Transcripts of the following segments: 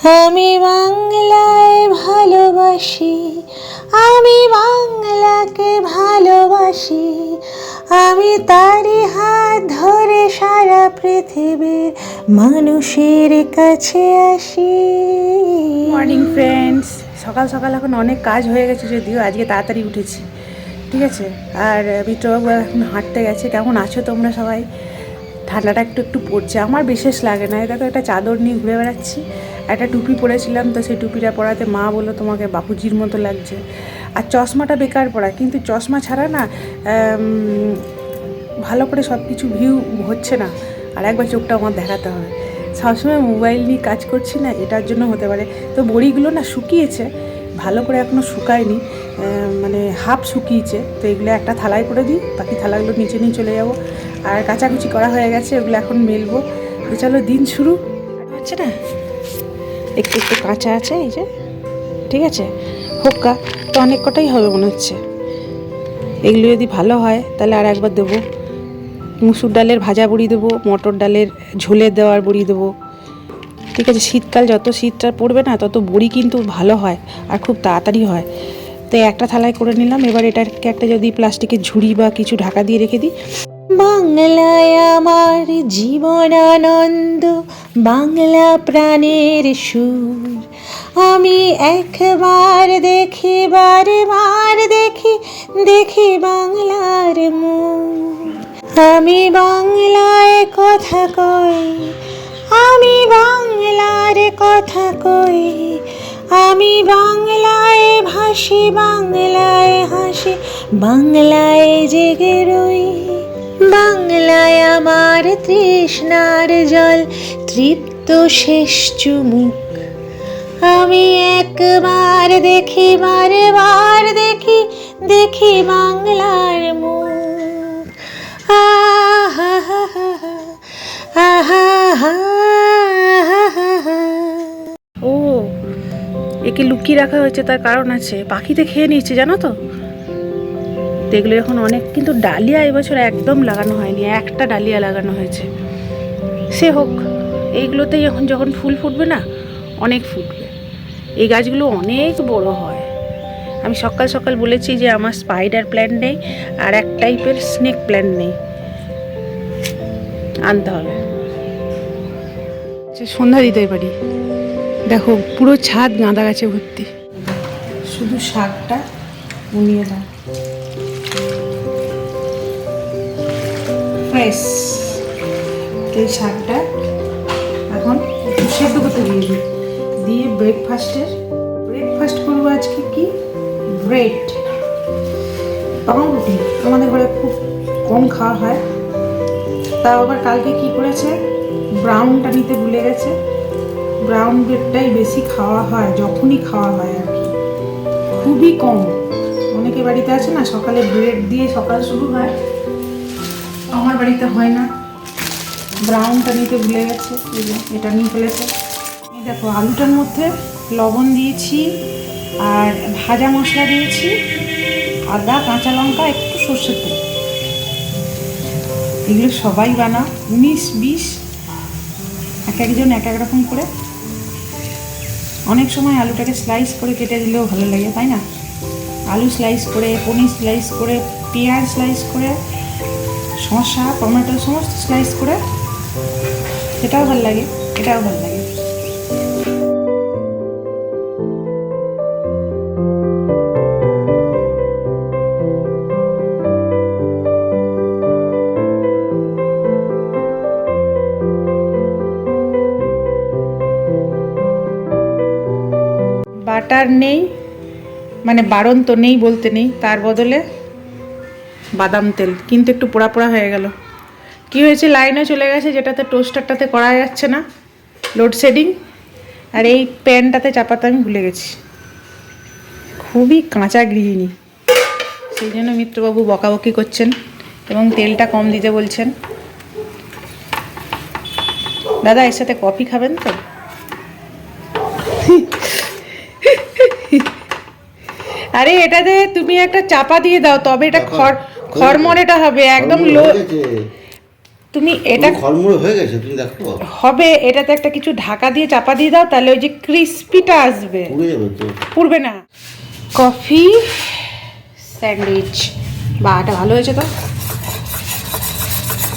আমি বাংলায় ভালোবাসি, আমি বাংলাকে ভালোবাসি, আমি তারই হাত ধরে সারা পৃথিবীর মানুষের কাছে আসি। মর্নিং ফ্রেন্ডস সকাল সকাল এখন অনেক কাজ হয়ে গেছে যদিও, আজকে তাড়াতাড়ি উঠেছি। ঠিক আছে? আর মিত্রবাবু এখন হাঁটতে গেছে। কেমন আছো তোমরা সবাই? ঠান্ডাটা একটু একটু পড়ছে। আমার বিশেষ লাগে না। এই দেখো, একটা চাদর নিয়ে ঘুরে বেড়াচ্ছি। একটা টুপি পরেছিলাম তো সেই টুপিটা পরাতে মা বলল তোমাকে বাপুজির মতো লাগছে। আর চশমাটা বেকার পড়া কিন্তু চশমা ছাড়া না ভালো করে সব কিছু ভিউ হচ্ছে না। আর একবার চোখটা আমার দেখাতে হবে। সবসময় মোবাইল নিয়ে কাজ করছি না, এটার জন্য হতে পারে। তো বড়িগুলো না শুকিয়েছে। ভালো করে এখনও শুকায়নি মানে হাফ শুকিয়েছে। তো এগুলো একটা থালায় করে দিই, বাকি থালাগুলো নিচে নিয়ে চলে যাব। আর কাচাকুচি করা হয়ে গেছে, এগুলো এখন মেলবো। তো চলো দিন শুরু। হচ্ছে না? একটু একটু কাঁচা আছে, এই যে। ঠিক আছে? হোক্কা, তো অনেক কটাই হবে মনে হচ্ছে। এগুলো যদি ভালো হয়, তাহলে আর একবার দেবো। মুসুর ডালের ভাজা বড়ি দেবো, মটর ডালের ঝোলে দেওয়ার বড়ি দেবো। ঠিক আছে, শীতকাল যত শীতটা পড়বে না, তত বড়ি কিন্তু ভালো হয় আর খুব তাড়াতাড়ি হয়। তো একটা থালায় করে নিলাম, এবার এটাকে একটা যদি প্লাস্টিকের ঝুড়ি বা কিছু ঢাকা দিয়ে রেখে দিই। বাংলায় আমার জীবন আনন্দ বাংলা প্রাণের সুর। আমি একবার দেখি বারে বার দেখি দেখি বাংলার মুখ আমি বাংলায় কথা কই আমি বাংলার কথা কই, আমি বাংলায় ভাসি, বাংলায় হাসি, বাংলায় জেগে রই। বাংলায় আমার তৃষ্ণার জল, তৃপ্ত শেষ চুমুক। আমি একবার দেখি বারে বার দেখি দেখি বাংলার মুখ। আহা একে লুকিয়ে রাখা হয়েছে, তার কারণ আছে। পাখিতে খেয়ে নিয়েছে, জানো তো? তো এখন অনেক, কিন্তু ডালিয়া এবছর একদম লাগানো হয়নি, একটা ডালিয়া লাগানো হয়েছে। সে হোক, এইগুলোতেই এখন যখন ফুল ফুটবে না, অনেক ফুটবে। এই গাছগুলো অনেক বড় হয়। আমি সকাল সকাল বলেছি যে আমার স্পাইডার প্ল্যান্ট নেই, আর এক টাইপের স্নেক প্ল্যান্ট নেই। আনতে হবে। সন্ধ্যা দিতে পারি দেখো, পুরো ছাদ গাঁদা গাছে ভর্তি। শুধু শাকটা উনিয়ে দাও। ফ্রেশ এই শাকটা এখন সেদ্ধ করতে দিয়ে দিই। দিয়ে ব্রেকফাস্টের ব্রেকফাস্ট করব আজকে কি? ব্রেড পাউরুটি আমাদের ঘরে খুব কম খাওয়া হয়। তাও আবার কালকে কি করেছে? ব্রাউনটা নিতে ভুলে গেছে। ব্রাউন ব্রেডটাই বেশি খাওয়া হয়, যখনই খাওয়া হয় আর কি। খুবই কম। অনেকে বাড়িতে আছে না, সকালে ব্রেড দিয়ে সকাল শুরু হয়। আমার বাড়িতে হয় না। ব্রাউনটা নিতে ভুলে গেছে এটা নিয়ে ফেলেছে। দেখো, আলুটার মধ্যে লবণ দিয়েছি আর ভাজা মশলা দিয়েছি, আদা, কাঁচা লঙ্কা, একটু সর্ষের তেল। এগুলো সবাই বানাও, উনিশ, বিশ, এক একজন এক এক রকম করে। অনেক সময় আলুটাকে স্লাইস করে কেটে দিলেও ভালো লাগে, তাই না? আলু স্লাইস করে, পনির স্লাইস করে, পেঁয়াজ স্লাইস করে, শসা, টমেটো, সমস্ত স্লাইস করে সেটাও ভালো লাগে, এটাও ভালো লাগে। বাটার নেই মানে বারণ তো নেই বলতে নেই, তার বদলে বাদাম তেল, কিন্তু একটু পোড়া পোড়া হয়ে গেল। কি হয়েছে? লাইনে চলে গেছে, যেটাতে টোস্টারটাতে করা যাচ্ছে না লোডশেডিং আর এই প্যানটাতে চাপাতে আমি ভুলে গেছি। খুবই কাঁচা গৃহিণী। সেই জন্য মিত্রবাবু বকাবকি করছেন এবং তেলটা কম দিতে বলছেন। দাদা, এর সাথে কফি খাবেন তো? আরে এটাতে তুমি একটা চাপা দিয়ে দাও তবে এটা খড় খড়মড়েটা হবে একদম লো তুমি এটা খড়মড়ে হয়ে গেছে তুমি দেখো। হবে এটাতে একটা কিছু ঢাকা দিয়ে চাপা দিয়ে দাও তাহলে ওই যে ক্রিস্পিটা আসবে। পুড়ে যাবে তো। পুড়বে না। Coffee sandwich. বা এটা ভালো হয়েছে তো।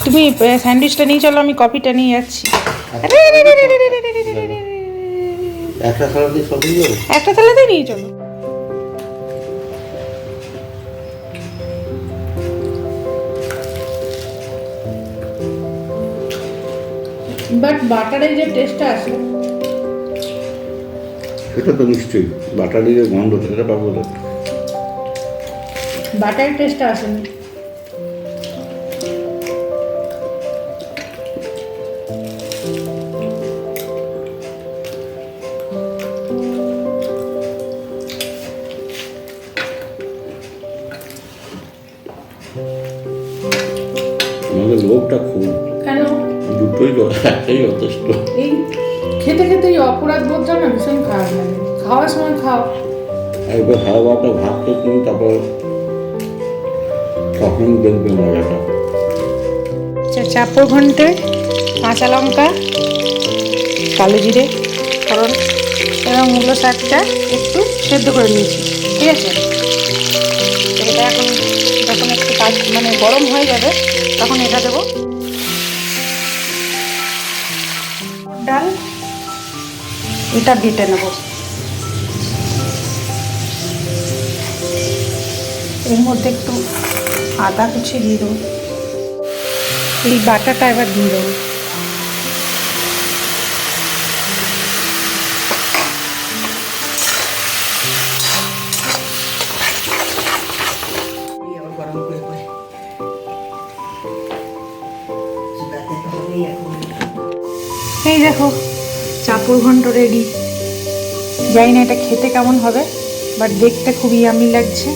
তুমি স্যান্ডউইচটা নিয়ে চলো আমি কফিটা নিয়ে যাচ্ছি। একটা থালাতে নিয়ে চলো। বাট বাটারের যে টেস্টটা আছে এটা তো নিশ্চয়ই। বাটারির গন্ধ এটা পাবো তো। বাটারের টেস্টটা আসেনি। আমাদের লোভটা খুব। কেন? দুটোই একটাই যথেষ্ট এই খেতে খেতে এই অপরাধ বোধটা না ভীষণ খারাপ লাগে। খাওয়ার সময় খাও। একবার বারোটা ভাত তো তুমি তারপর তখন দেখবে মজাটা। চাপড় ঘন্টে কাঁচা লঙ্কা কালো জিরে ফোড়ন এবং মূলো শাকটা একটু সেদ্ধ করে নিয়েছি ঠিক আছে? এটা এখন যখন একটু কাজ মানে গরম হয়ে যাবে তখন এটা দেবো। ডাল, এটা বেটে নেব। এর মধ্যে একটু আদা কুচি দিয়ে দেবো। এই বাটাটা এবার দিয়ে দেবো। এই দেখো চাপুর ঘন্ট রেডি জানি না এটা খেতে কেমন হবে বাট দেখতে খুবই আমি লাগছে।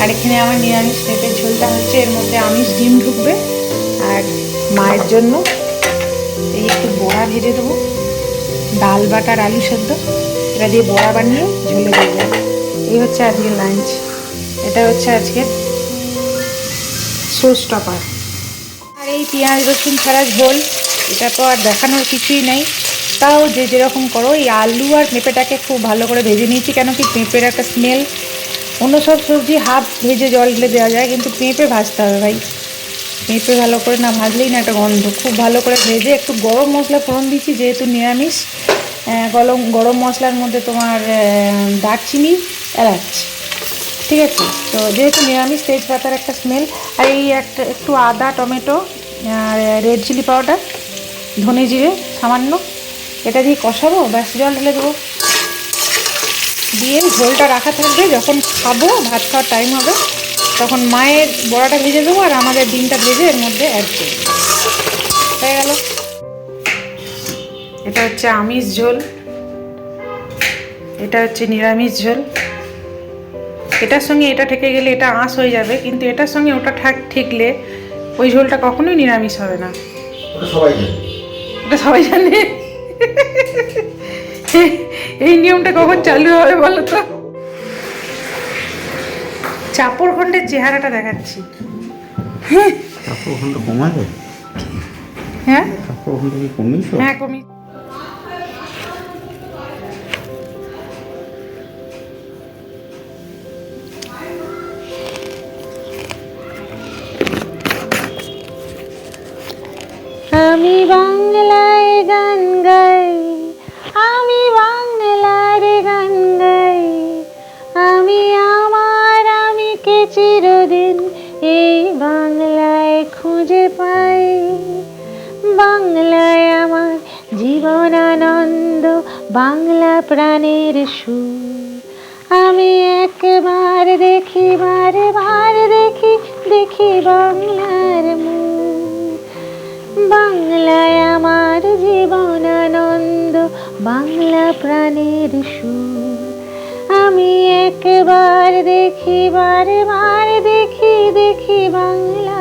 আর এখানে আমার নিরামিষ পেঁপের ঝোলটা হচ্ছে, এর মধ্যে আমিষ ডিম ঢুকবে, আর মায়ের জন্য এই একটু বড়া ভেজে দেবো। ডাল বাটার আলু সেদ্ধ, এটা দিয়ে বড়া বানিয়ে ঝোলে দিয়ে এই হচ্ছে আজকের লাঞ্চ এটা হচ্ছে আজকের সোস টপার আর এই পেঁয়াজ রসুন ছাড়া ঝোল এটা তো আর দেখানোর কিছুই নেই। তাও যে যেরকম করো, এই আলু আর পেঁপেটাকে খুব ভালো করে ভেজে নিয়েছি, কেন কি পেঁপের একটা স্মেল অন্য সব সবজি হাফ ভেজে জল ঢেলে দেওয়া যায়, কিন্তু পেঁপে ভাজতে হবে ভাই। পেঁপে ভালো করে না ভাজলেই না একটা গন্ধ। খুব ভালো করে ভেজে একটু গরম মশলা ফোড়ন দিচ্ছি যেহেতু নিরামিষ। গরম গরম মশলার মধ্যে তোমার দারচিনি, এলাচ। ঠিক আছে? তো যেহেতু নিরামিষ, তেজপাতার একটা স্মেল আর এই একটা, একটু আদা, টমেটো, আর রেড চিলি পাউডার ধনে জিরে, সামান্য। এটা দিয়ে কষাবো, ব্যাস, জল ঢেলে দেবো। দিয়ে ঝোলটা রাখা থাকবে, যখন খাব, ভাত খাওয়ার টাইম হবে, তখন মায়ের বড়াটা ভেজে দেবো আর আমাদের ডিমটা ভেজে এর মধ্যে অ্যাড করে হয়ে গেল। এটা হচ্ছে আমিষ ঝোল। এটা হচ্ছে নিরামিষ ঝোল। এটার সঙ্গে এটা ঠেকে গেলে এটা আঁশ হয়ে যাবে, কিন্তু এটার সঙ্গে ওটা ঠাক ঠেকলে ওই ঝোলটা কখনোই নিরামিষ হবে না। সবাই এটা সবাই জানে। এই নিয়মটা কখন চালু হবে বলো তো? চাপড় খণ্ডের চেহারাটা দেখাচ্ছি। তারপর কমা কমাবে? হ্যাঁ? চাপর খণ্ড কি কমিয়েছো? হ্যাঁ কমি আমি বাংলায় গান গাই, আমি বাংলার গান গাই। আমি আমার, আমি কে চিরদিন এই বাংলায় খুঁজে পাই। বাংলায় আমার জীবন আনন্দ বাংলা প্রাণের সুর। আমি একবার দেখি বারে বার দেখি দেখি বাংলার মুখ বাংলায় আমার জীবন আনন্দ, বাংলা প্রাণের সুর। আমি একবার দেখি বারে বার দেখি দেখি বাংলা